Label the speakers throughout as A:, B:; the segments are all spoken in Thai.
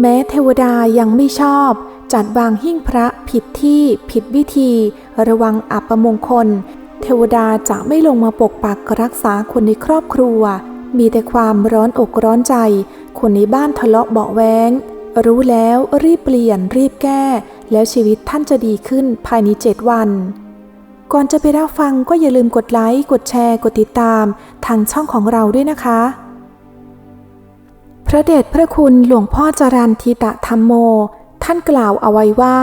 A: แม้เทวดายังไม่ชอบ จัดวางหิ้งพระผิดที่ผิดวิธี ระวังอัปมงคล เทวดาจะไม่ลงมาปกปักรักษาคนในครอบครัว มีแต่ความร้อนอกร้อนใจ คนในบ้านทะเลาะเบาะแวงรู้แล้วรีบเปลี่ยนรีบแก้ แล้วชีวิตท่านจะดีขึ้นภายในเจ็ดวัน ก่อนจะไปรับฟังก็อย่าลืมกดไลค์กดแชร์ กดติดตาม ทางช่องของเราด้วยนะคะ ระเดชพระคุณหลวงพ่อจรันทิตะธรรมโม ท่านกล่าวเอาไว้ว่า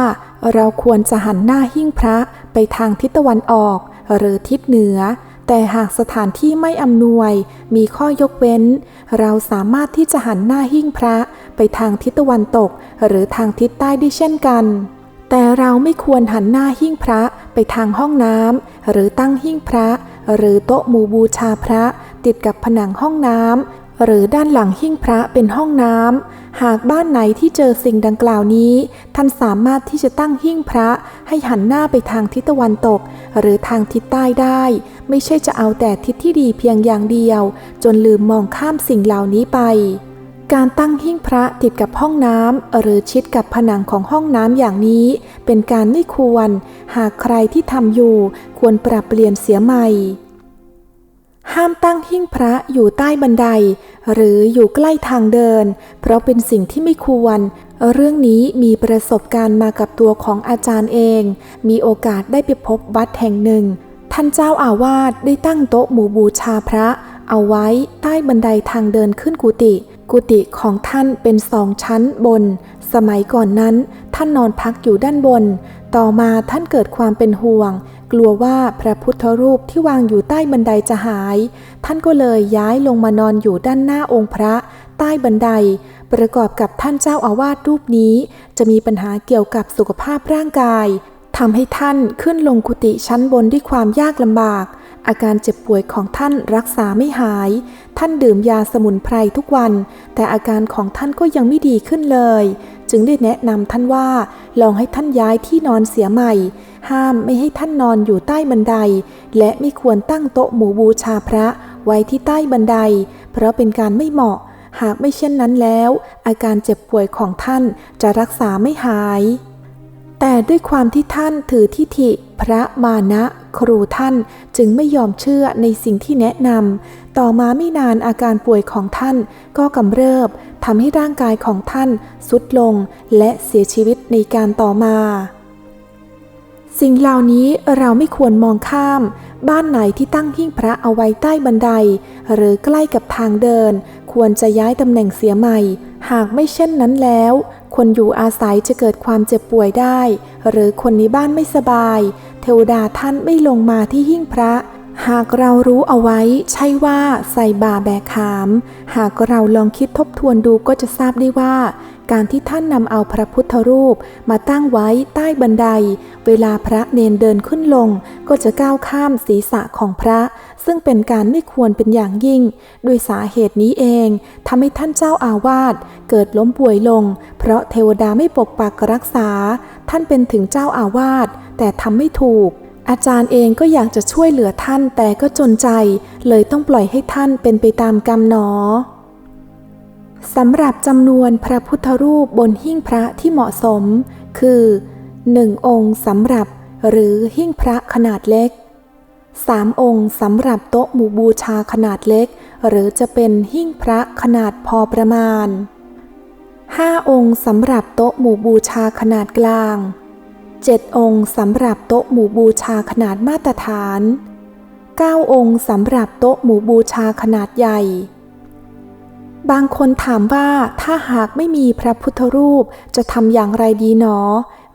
A: เราควรจะหันหน้าหิ้งพระไปทางทิศตะวันออก หรือทิศเหนือ แต่หากสถานที่ไม่อำนวย มีข้อยกเว้น เราสามารถที่จะหันหน้าหิ้งพระไปทางทิศตะวันตก หรือทางทิศใต้ได้เช่นกันแต่เราไม่ควรหันหน้าหิ้งพระไปทางห้องน้ำหรือตั้งหิ้งพระ หรือโต๊ะหมู่บูชาพระ ติดกับผนังห้องน้ำ หรือด้านหลังหิ้งพระเป็นห้องน้ำหากบ้านไหนที่เจอสิ่งดังกล่าวนี้ ท่านสามารถที่จะตั้งหิ้งพระให้หันหน้าไปทางทิศตะวันตก หรือทางทิศใต้ได้ ไม่ใช่จะเอาแต่ทิศที่ดีเพียงอย่างเดียว จนลืมมองข้ามสิ่งเหล่านี้ไปการตั้งหิ้งพระติดกับห้องน้ำหรือชิดกับผนังของห้องน้ำอย่างนี้ เป็นการไม่ควร หากใครที่ทำอยู่ควรปรับเปลี่ยนเสียใหม่ ห้ามตั้งหิ้งพระอยู่ใต้บันได หรืออยู่ใกล้ทางเดิน เพราะเป็นสิ่งที่ไม่ควร เรื่องนี้มีประสบการณ์มากับตัวของอาจารย์เอง มีโอกาสได้ไปพบวัดแห่งหนึ่ง ท่านเจ้าอาวาสได้ตั้งโต๊ะหมู่บูชาพระ เอาไว้ใต้บันไดทางเดินขึ้นกุฏิกุฏิของท่านเป็นสองชั้นบน สมัยก่อนนั้น ท่านนอนพักอยู่ด้านบน ต่อมาท่านเกิดความเป็นห่วง กลัวว่าพระพุทธรูปที่วางอยู่ใต้บันไดจะหาย ท่านก็เลยย้ายลงมานอนอยู่ด้านหน้าองค์พระใต้บันได ประกอบกับท่านเจ้าอาวาสรูปนี้ จะมีปัญหาเกี่ยวกับสุขภาพร่างกายทำให้ท่านขึ้นลงกุฏิชั้นบนด้วยความยากลำบาก อาการเจ็บป่วยของท่านรักษาไม่หาย ท่านดื่มยาสมุนไพรทุกวัน แต่อาการของท่านก็ยังไม่ดีขึ้นเลย จึงได้แนะนำท่านว่า ลองให้ท่านย้ายที่นอนเสียใหม่ ห้ามไม่ให้ท่านนอนอยู่ใต้บันได และไม่ควรตั้งโต๊ะหมู่บูชาพระไว้ที่ใต้บันได เพราะเป็นการไม่เหมาะ หากไม่เช่นนั้นแล้ว อาการเจ็บป่วยของท่านจะรักษาไม่หาย แต่ด้วยความที่ท่านถือทิฐิ พระมานะ ครูท่านจึงไม่ยอมเชื่อในสิ่งที่แนะนำ ต่อมาไม่นานอาการป่วยของท่านก็กำเริบทำให้ร่างกายของท่านสุดลงและเสียชีวิตในการต่อมา สิ่งเหล่านี้เราไม่ควรมองข้าม บ้านไหนที่ตั้งหิ้งพระเอาไว้ใต้บันได หรือใกล้กับทางเดิน ควรจะย้ายตำแหน่งเสียใหม่ หากไม่เช่นนั้นแล้วคนอยู่อาศัยจะเกิดความเจ็บป่วยได้ หรือคนในบ้านไม่สบาย เทวดาท่านไม่ลงมาที่หิ้งพระ หากเรารู้เอาไว้ใช่ว่าใส่บาแบกขาม หากเราลองคิดทบทวนดูก็จะทราบได้ว่า การที่ท่านนำเอาพระพุทธรูปมาตั้งไว้ใต้บันได เวลาพระเนนเดินขึ้นลง ก็จะก้าวข้ามศีรษะของพระ ซึ่งเป็นการไม่ควรเป็นอย่างยิ่งด้วยสาเหตุนี้เองทำให้ท่านเจ้าอาวาสเกิดล้มป่วยลง เพราะเทวดาไม่ปกปักรักษา ท่านเป็นถึงเจ้าอาวาสแต่ทำไม่ถูก อาจารย์เองก็อยากจะช่วยเหลือท่านแต่ก็จนใจ เลยต้องปล่อยให้ท่านเป็นไปตามกรรมหนอสำหรับจำนวนพระพุทธรูปบนหิ้งพระที่เหมาะสม คือ 1 องค์สำหรับหรือหิ้งพระขนาดเล็ก 3 องค์สำหรับโต๊ะหมู่บูชาขนาดเล็ก หรือจะเป็นหิ้งพระขนาดพอประมาณ 5 องค์สำหรับโต๊ะหมู่บูชาขนาดกลาง 7 องค์สำหรับโต๊ะหมู่บูชาขนาดมาตรฐาน 9 องค์สำหรับโต๊ะหมู่บูชาขนาดใหญ่ บางคนถามว่าถ้าหากไม่มีพระพุทธรูปจะทำอย่างไรดีหนอ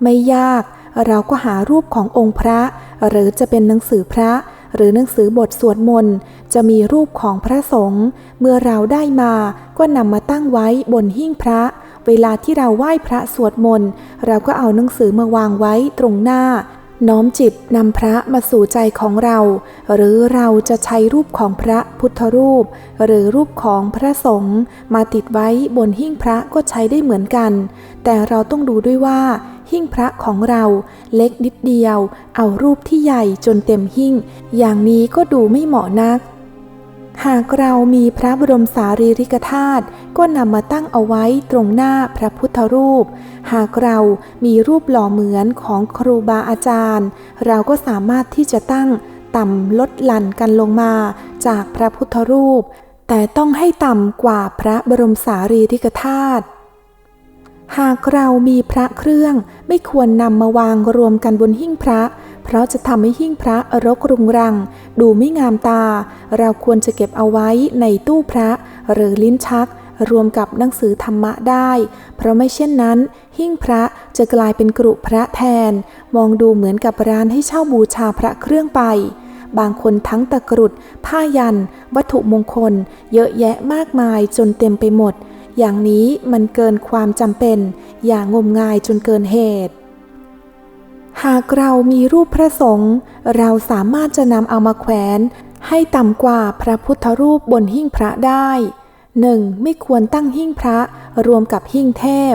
A: ไม่ยาก เราก็หารูปขององค์พระ หรือจะเป็นหนังสือพระ หรือหนังสือบทสวดมนต์จะมีรูปของพระสงฆ์เมื่อเราได้มาก็นำมาตั้งไว้บนหิ้งพระ เวลาที่เราไหว้พระสวดมนต์เราก็เอาหนังสือมาวางไว้ตรงหน้า น้อมจิตนำพระมาสู่ใจของเรา หรือเราจะใช้รูปของพระพุทธรูป หรือรูปของพระสงฆ์มาติดไว้บนหิ้งพระก็ใช้ได้เหมือนกัน แต่เราต้องดูด้วยว่าหิ้งพระของเราเล็กนิดเดียว เอารูปที่ใหญ่จนเต็มหิ้ง อย่างนี้ก็ดูไม่เหมาะนัก หากเรามีพระบรมสารีริกธาตุก็นำมาตั้งเอาไว้ตรงหน้าพระพุทธรูป หากเรามีรูปหล่อเหมือนของครูบาอาจารย์ เราก็สามารถที่จะตั้งต่ำลดหลั่นกันลงมาจากพระพุทธรูป แต่ต้องให้ต่ำกว่าพระบรมสารีริกธาตุหากเรามีพระเครื่องไม่ควรนำมาวางรวมกันบนหิ้งพระ เพราะจะทำให้หิ้งพระรกรุงรัง ดูไม่งามตา เราควรจะเก็บเอาไว้ในตู้พระหรือลิ้นชัก รวมกับหนังสือธรรมะได้ เพราะไม่เช่นนั้น หิ้งพระจะกลายเป็นกรุพระแทน มองดูเหมือนกับร้านให้เช่าบูชาพระเครื่องไป บางคนทั้งตะกรุด ผ้ายัน วัตถุมงคล เยอะแยะมากมายจนเต็มไปหมด อย่างนี้มันเกินความจำเป็น อย่างงมงายจนเกินเหตุ หากเรามีรูปพระสงฆ์เราสามารถจะนำเอามาแขวน ให้ต่ำกว่าพระพุทธรูปบนหิ้งพระได้ 1. ไม่ควรตั้งหิ้งพระรวมกับหิ้งเทพ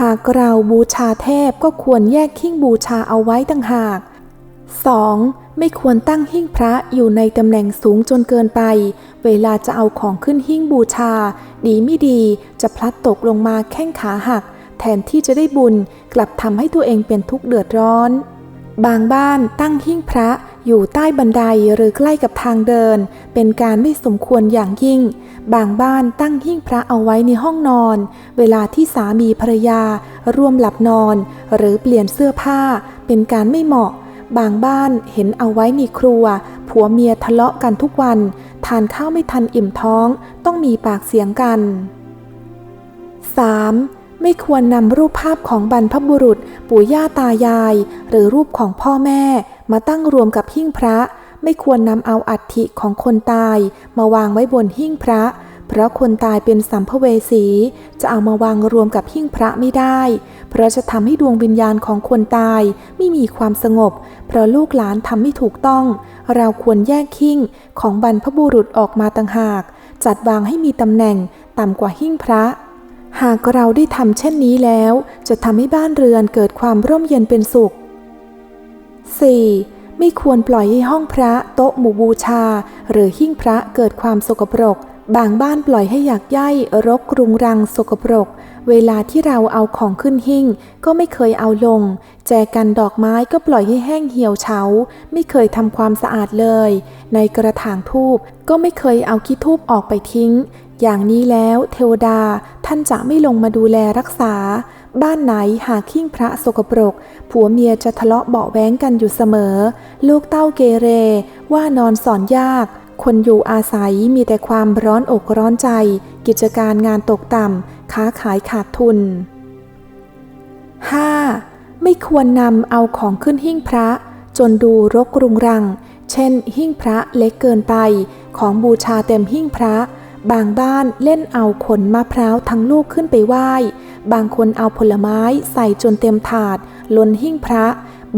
A: หากเราบูชาเทพก็ควรแยกหิ้งบูชาเอาไว้ต่างหาก 2. ไม่ควรตั้งหิ้งพระอยู่ในตำแหน่งสูงจนเกินไป เวลาจะเอาของขึ้นหิ้งบูชา ดีไม่ดีจะพลัดตกลงมาแข้งขาหัก แทนที่จะได้บุญกลับทำให้ตัวเองเป็นทุกข์เดือดร้อน บางบ้านตั้งหิ้งพระอยู่ใต้บันไดหรือใกล้กับทางเดิน เป็นการไม่สมควรอย่างยิ่ง บางบ้านตั้งหิ้งพระเอาไว้ในห้องนอน เวลาที่สามีภรรยา ร่วมหลับนอน หรือเปลี่ยนเสื้อผ้า เป็นการไม่เหมาะ บางบ้านเห็นเอาไว้ในครัว ผัวเมียทะเลาะกันทุกวัน ทานข้าวไม่ทันอิ่มท้อง ต้องมีปากเสียงกัน 3. ไม่ควรนำรูปภาพของบรรพบุรุษ ปู่ย่าตายาย หรือรูปของพ่อแม่ มาตั้งรวมกับหิ้งพระ ไม่ควรนำเอาอัฐิของคนตาย มาวางไว้บนหิ้งพระ เพราะคนตายเป็นสัมภเวสี จะเอามาวางรวมกับหิ้งพระไม่ได้ เพราะจะทำให้ดวงวิญญาณของคนตายไม่มีความสงบ เพราะลูกหลานทำไม่ถูกต้อง เราควรแยกหิ้งของบรรพบุรุษออกมาต่างหาก จัดวางให้มีตำแหน่งต่ำกว่าหิ้งพระ หากเราได้ทำเช่นนี้แล้ว จะทำให้บ้านเรือนเกิดความร่มเย็นเป็นสุข 4. ไม่ควรปล่อยให้ห้องพระ โต๊ะหมู่บูชา หรือหิ้งพระเกิดความสกปรก บางบ้านปล่อยให้อยากย่ายรกรุงรังสกปรก เวลาที่เราเอาของขึ้นหิ้ง ก็ไม่เคยเอาลง แจกันดอกไม้ก็ปล่อยให้แห้งเหี่ยวเฉา ไม่เคยทำความสะอาดเลย ในกระถางทูบก็ไม่เคยเอาขี้ทูบออกไปทิ้ง อย่างนี้แล้วเทวดาท่านจะไม่ลงมาดูแลรักษา บ้านไหนหากขิ้งพระสกปรก ผัวเมียจะทะเลาะเบาแว้งกันอยู่เสมอ ลูกเต้าเกเร ว่านอนสอนยาก คนอยู่อาศัยมีแต่ความร้อนอกร้อนใจ กิจการงานตกต่ำค้าขายขาดทุน 5. ไม่ควรนำเอาของขึ้นหิ้งพระ จนดูรกรุงรัง เช่น หิ้งพระเล็กเกินไป ของบูชาเต็มหิ้งพระ บางบ้านเล่นเอาขนมะพร้าวทั้งลูกขึ้นไปไหว้ บางคนเอาผลไม้ใส่จนเต็มถาด ล้นหิ้งพระ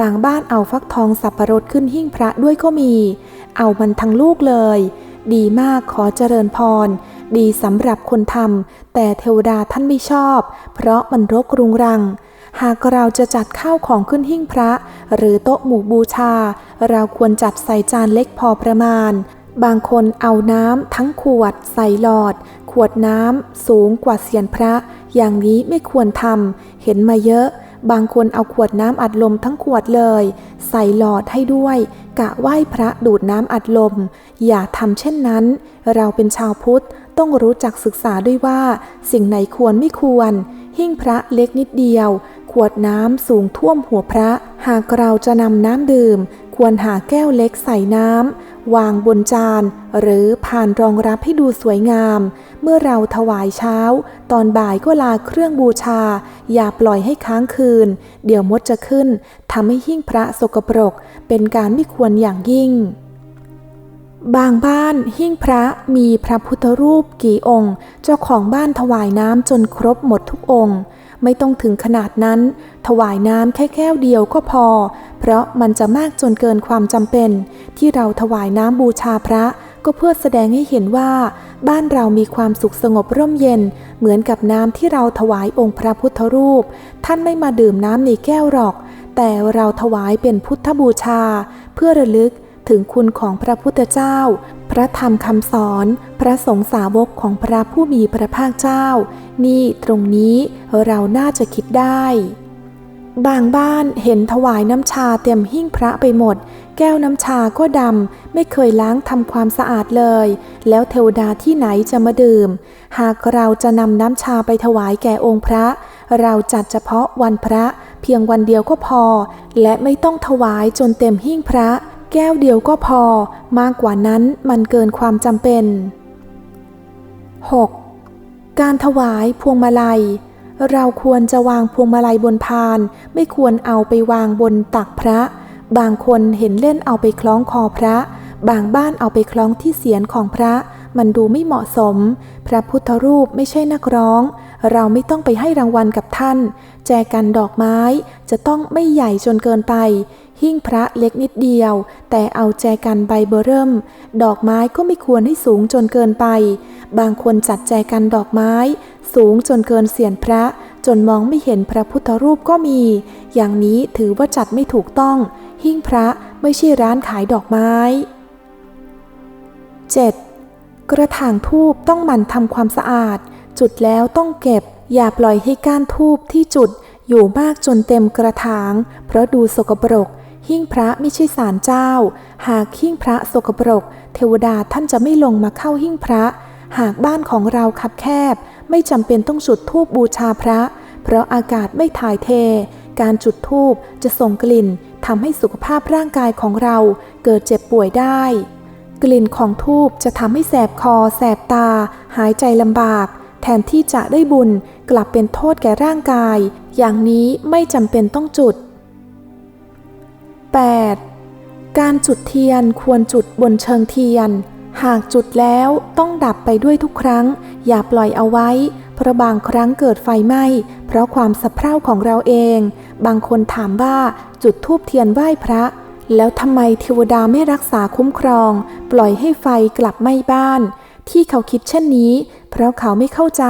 A: บางบ้านเอาฟักทองสับปะรดขึ้นหิ้งพระด้วยก็มี เอามันทั้งลูกเลย ดีมากขอเจริญพร ดีสำหรับคนทำแต่เทวดาท่านไม่ชอบ เพราะมันรกรุงรังหากเราจะจัดข้าวของขึ้นหิ้งพระ หรือโต๊ะหมู่บูชา เราควรจัดใส่จานเล็กพอประมาณ บางคนเอาน้ำทั้งขวดใส่หลอด ขวดน้ำสูงกว่าเสียนพระ อย่างนี้ไม่ควรทำเห็นมาเยอะ บางคนเอาขวดน้ำอัดลมทั้งขวดเลย ใส่หลอดให้ด้วย กะไหว้พระดูดน้ำอัดลม อย่าทำเช่นนั้น เราเป็นชาวพุทธต้องรู้จักศึกษาด้วยว่า สิ่งไหนควรไม่ควร หิ้งพระเล็กนิดเดียว ขวดน้ำสูงท่วมหัวพระ หากเราจะนำน้ำดื่ม ควรหาแก้วเล็กใส่น้ำ วางบนจานหรือผ่านรองรับให้ดูสวยงาม เมื่อเราถวายเช้า ตอนบ่ายก็ลาเครื่องบูชา อย่าปล่อยให้ค้างคืน เดี๋ยวมดจะขึ้นทำให้หิ้งพระสกปรก เป็นการไม่ควรอย่างยิ่ง บางบ้านหิ้งพระมีพระพุทธรูปกี่องค์ เจ้าของบ้านถวายน้ำจนครบหมดทุกองค์ ไม่ต้องถึงขนาดนั้น ถวายน้ำแค่แก้วเดียวก็พอ เพราะมันจะมากจนเกินความจำเป็น ที่เราถวายน้ำบูชาพระ ก็เพื่อแสดงให้เห็นว่า บ้านเรามีความสุขสงบร่มเย็น เหมือนกับน้ำที่เราถวายองค์พระพุทธรูป ท่านไม่มาดื่มน้ำในแก้วหรอก แต่เราถวายเป็นพุทธบูชา เพื่อระลึก ถึงคุณของพระพุทธเจ้า พระธรรมคำสอน พระสงฆ์สาวกของพระผู้มีพระภาคเจ้า นี่ตรงนี้เราน่าจะคิดได้ บางบ้านเห็นถวายน้ำชาเต็มหิ้งพระไปหมด แก้วน้ำชาก็ดำไม่เคยล้างทำความสะอาดเลย แล้วเทวดาที่ไหนจะมาดื่ม หากเราจะนำน้ำชาไปถวายแก่องค์พระ เราจัดเฉพาะวันพระเพียงวันเดียวก็พอ และไม่ต้องถวายจนเต็มหิ้งพระ แก้วเดียวก็พอ มากกว่านั้นมันเกินความจำเป็น 6. การถวายพวงมาลัย เราควรจะวางพวงมาลัยบนพาน ไม่ควรเอาไปวางบนตักพระ บางคนเห็นเล่นเอาไปคล้องคอพระ บางบ้านเอาไปคล้องที่เศียรของพระ มันดูไม่เหมาะสม พระพุทธรูปไม่ใช่นักร้อง เราไม่ต้องไปให้รางวัลกับท่าน แจกันดอกไม้จะต้องไม่ใหญ่จนเกินไป หิ้งพระเล็กนิดเดียว แต่เอาแจกันใบเบอร์เริ่ม ดอกไม้ก็ไม่ควรให้สูงจนเกินไป บางคนจัดแจกันดอกไม้ สูงจนเกินเสียนพระ จนมองไม่เห็นพระพุทธรูปก็มี อย่างนี้ถือว่าจัดไม่ถูกต้อง หิ้งพระไม่ใช่ร้านขายดอกไม้ 7. กระถางทูบต้องหมั่นทำความสะอาด จุดแล้วต้องเก็บ อย่าปล่อยให้ก้านทูบที่จุดอยู่มากจนเต็มกระถาง เพราะดูสกปรก หิ้งพระไม่ใช่ศาลเจ้า หากหิ้งพระสกปรก เทวดาท่านจะไม่ลงมาเข้าหิ้งพระ หากบ้านของเราคับแคบ ไม่จำเป็นต้องจุดธูปบูชาพระ เพราะอากาศไม่ถ่ายเท การจุดธูปจะส่งกลิ่นทำให้สุขภาพร่างกายของเราเกิดเจ็บป่วยได้ กลิ่นของทูบจะทำให้แสบคอ แสบตา หายใจลำบาก แทนที่จะได้บุญกลับเป็นโทษแก่ร่างกาย อย่างนี้ไม่จำเป็นต้องจุด 8. การจุดเทียนควรจุดบนเชิงเทียน หากจุดแล้วต้องดับไปด้วยทุกครั้ง อย่าปล่อยเอาไว้ เพราะบางครั้งเกิดไฟไหม้ เพราะความสะเพร่าของเราเอง บางคนถามว่าจุดธูปเทียนไหว้พระ แล้วทำไมเทวดาไม่รักษาคุ้มครอง ปล่อยให้ไฟกลับไหม้บ้าน ที่เขาคิดเช่นนี้ เพราะเขาไม่เข้าใจ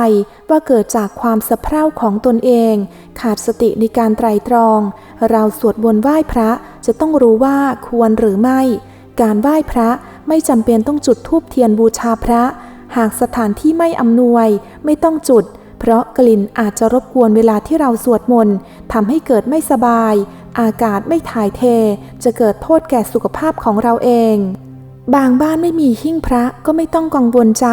A: ว่าเกิดจากความสะเพร่าของตนเอง ขาดสติในการไตรตรอง เราสวดบนต์ไหว้พระจะต้องรู้ว่าควรหรือไม่ การไหว้พระไม่จำเป็นต้องจุดธูปเทียนบูชาพระ หากสถานที่ไม่อำนวย ไม่ต้องจุด เพราะกลิ่นอาจจะรบกวนเวลาที่เราสวดมนต์ทำให้เกิดไม่สบาย อากาศไม่ถ่ายเทจะเกิดโทษแก่สุขภาพของเราเอง บางบ้านไม่มีหิ้งพระก็ไม่ต้องกังวลใจ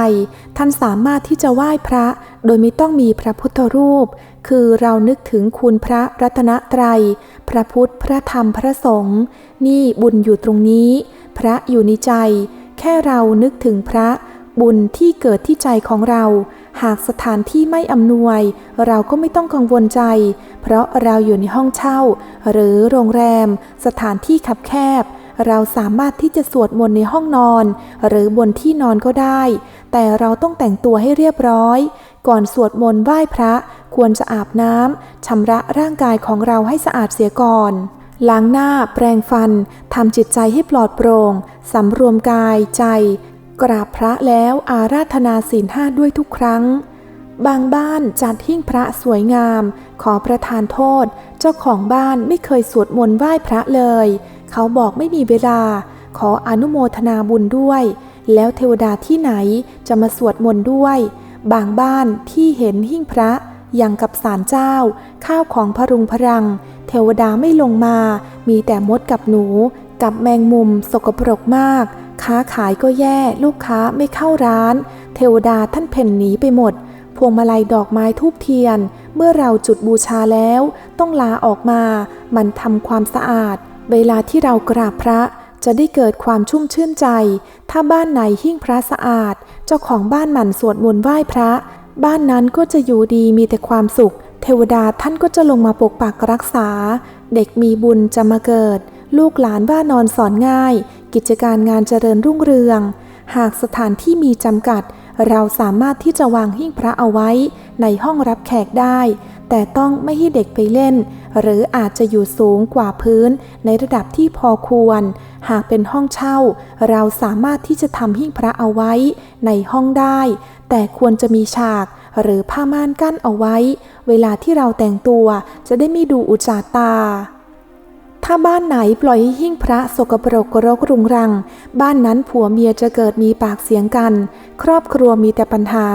A: ท่านสามารถที่จะไหว้พระ โดยไม่ต้องมีพระพุทธรูป คือเรานึกถึงคุณพระรัตนตรัย พระพุทธพระธรรมพระสงฆ์นี่บุญอยู่ตรงนี้ พระอยู่ในใจ แค่เรานึกถึงพระบุญที่เกิดที่ใจของเรา หากสถานที่ไม่อำนวย เราก็ไม่ต้องกังวลใจ เพราะเราอยู่ในห้องเช่า หรือโรงแรม สถานที่คับแคบ เราสามารถที่จะสวดมนต์ในห้องนอน หรือบนที่นอนก็ได้ แต่เราต้องแต่งตัวให้เรียบร้อย ก่อนสวดมนต์ไหว้พระ ควรจะอาบน้ำชำระร่างกายของเราให้สะอาดเสียก่อนล้างหน้า แปรงฟัน ทำจิตใจให้ปลอดโปร่ง สำรวมกายใจ กราบพระแล้วอาราธนาศีลห้าด้วยทุกครั้ง บางบ้านจัดหิ้งพระสวยงาม ขอประทานโทษ เจ้าของบ้านไม่เคยสวดมนต์ไหว้พระเลย เขาบอกไม่มีเวลา ขออนุโมทนาบุญด้วย แล้วเทวดาที่ไหนจะมาสวดมนต์ด้วย บางบ้านที่เห็นหิ้งพระอย่างกับศาลเจ้า ข้าวของพรุงพรัง เทวดาไม่ลงมา มีแต่มดกับหนู กับแมงมุมสกปรกมาก ค้าขายก็แย่ ลูกค้าไม่เข้าร้าน เทวดาท่านเพ่นหนีไปหมด พวงมาลัยดอกไม้ทูบเทียน เมื่อเราจุดบูชาแล้ว ต้องลาออกมา มันทำความสะอาด เวลาที่เรากราบพระจะได้เกิดความชุ่มชื่นใจ ถ้าบ้านไหนหิ้งพระสะอาด เจ้าของบ้านหมั่นสวดมนต์ไหว้พระ บ้านนั้นก็จะอยู่ดีมีแต่ความสุข เทวดาท่านก็จะลงมาปกปักรักษา เด็กมีบุญจะมาเกิด ลูกหลานว่านอนสอนง่าย กิจการงานเจริญรุ่งเรือง หากสถานที่มีจำกัด เราสามารถที่จะวางหิ้งพระเอาไว้ในห้องรับแขกได้ แต่ต้องไม่ให้เด็กไปเล่น หรืออาจจะอยู่สูงกว่าพื้นในระดับที่พอควร หากเป็นห้องเช่า เราสามารถที่จะทำหิ้งพระเอาไว้ในห้องได้ แต่ควรจะมีฉากหรือผ้าม่านกั้นเอาไว้ เวลาที่เราแต่งตัวจะได้ไม่ดูอุจจาตา ถ้าบ้านไหนปล่อยให้หิ้งพระสกปรกกรกรุงรัง บ้านนั้นผัวเมียจะเกิดมีปากเสียงกัน ครอบครัวมีแต่ปัญหา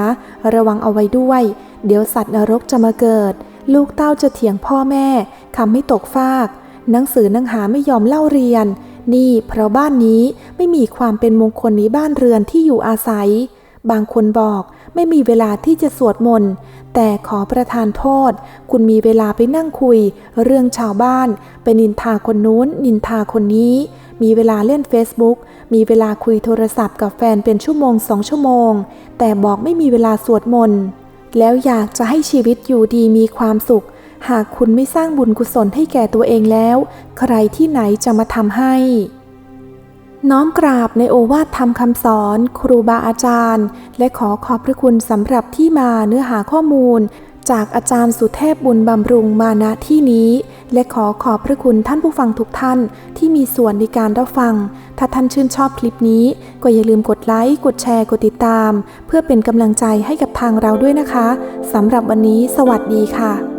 A: ระวังเอาไว้ด้วย เดี๋ยวสัตว์นรกจะมาเกิด ลูกเต้าจะเถียงพ่อแม่คำไม่ตกฟาก หนังสือหนังหาไม่ยอมเล่าเรียน นี่เพราะบ้านนี้ไม่มีความเป็นมงคลในบ้านเรือนที่อยู่อาศัย บางคนบอกไม่มีเวลาที่จะสวดมนต์ แต่ขอประทานโทษ คุณมีเวลาไปนั่งคุย เรื่องชาวบ้านไปนินทาคนนู้น นินทาคนนี้ มีเวลาเล่น Facebook มีเวลาคุยโทรศัพท์กับแฟนเป็นชั่วโมงสองชั่วโมง แต่บอกไม่มีเวลาสวดมนต์แล้วอยากจะให้ชีวิตอยู่ดีมีความสุข หากคุณไม่สร้างบุญกุศลให้แก่ตัวเองแล้ว ใครที่ไหนจะมาทำให้ น้อมกราบในโอวาทธรรมคำสอน ครูบาอาจารย์ และขอขอบพระคุณสำหรับที่มาเนื้อหาข้อมูล จากอาจารย์สุเทพบุญบำรุงมาณที่นี้ และขอขอบพระคุณท่านผู้ฟังทุกท่านที่มีส่วนในการรับฟัง ถ้าท่านชื่นชอบคลิปนี้ ก็อย่าลืมกดไลค์กดแชร์กดติดตาม เพื่อเป็นกำลังใจให้กับทางเราด้วยนะคะสำหรับวันนี้ สวัสดีค่ะ